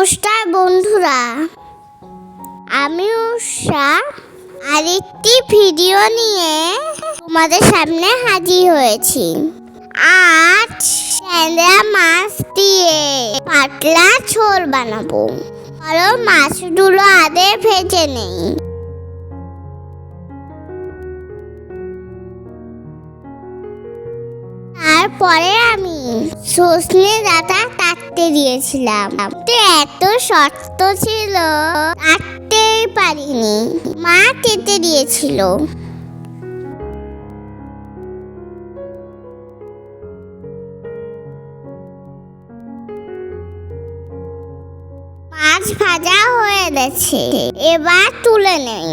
নমস্কার বন্ধুরা। আমি উষা আরেকটি ভিডিও নিয়ে তোমাদের সামনে হাজির হয়েছি। আজ ট্যাংরা মাছ দিয়ে পাতলা ঝোল বানাবো। আরও মাছগুলো আগে ভেজে নেই। তারপরে আমি সজনে ডাটা কাটতে দিয়েছিলাম। তো এত শক্ত ছিল, কাটতেই পারিনি। মা কেটে দিয়েছিল। মাছ ভাজা হয়ে গেছে। এবার তুলে নেই।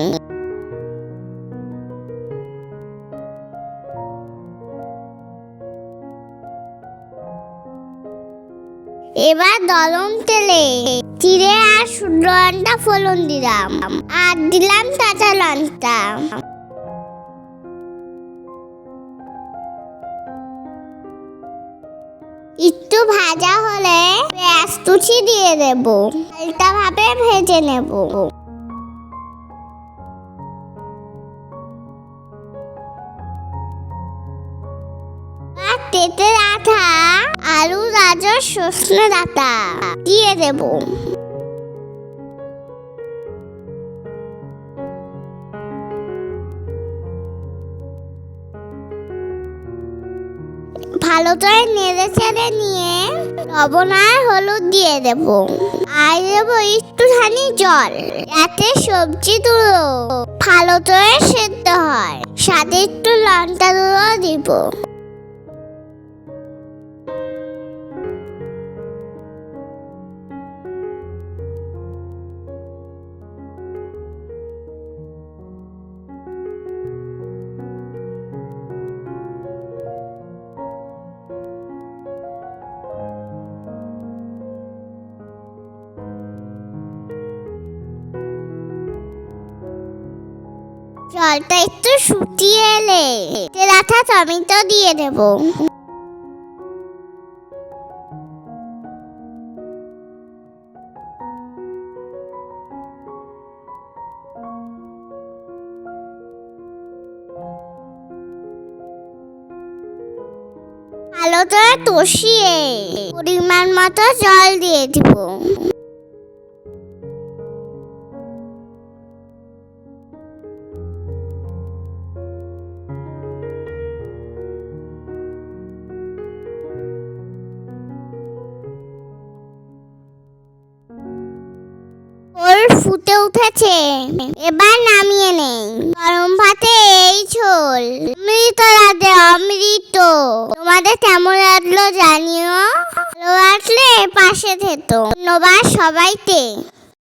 এবার দলম তেলে চিড়ে আর শুকনো লঙ্কা ফোলন দিলাম। আর দিলাম কাঁচা লঙ্কা একটু ভাজা হলে পেঁয়াজ কুচি দিয়ে দেব। হালকা ভাবে ভেজে নেব। তেতে আলু গাজর সজনে ডাটা দিয়ে দেব। ভালো করে নেড়ে চেড়ে নিয়ে লবণ আর হলুদ দিয়ে দেব। আর দেবো একটুখানি জল, যাতে সবজিগুলো ভালো করে সেদ্ধ হয়। সাথে একটু লঙ্কা গুঁড়ো দিব। জলটা একটু শুকিয়ে এলে তেলাঠা টমেটো দিয়ে দেব। করে কষিয়ে পরিমাণ মতো জল দিয়ে দিব। উঠেছে। এবার নামিয়ে নেই। গরম ভাতে এই ঝোল। অমৃত রাধে অমৃত। তোমাদের কেমন লাগল জানিও? ভালো লাগলে পাশে থেতো। ধন্যবাদ সবাইকে।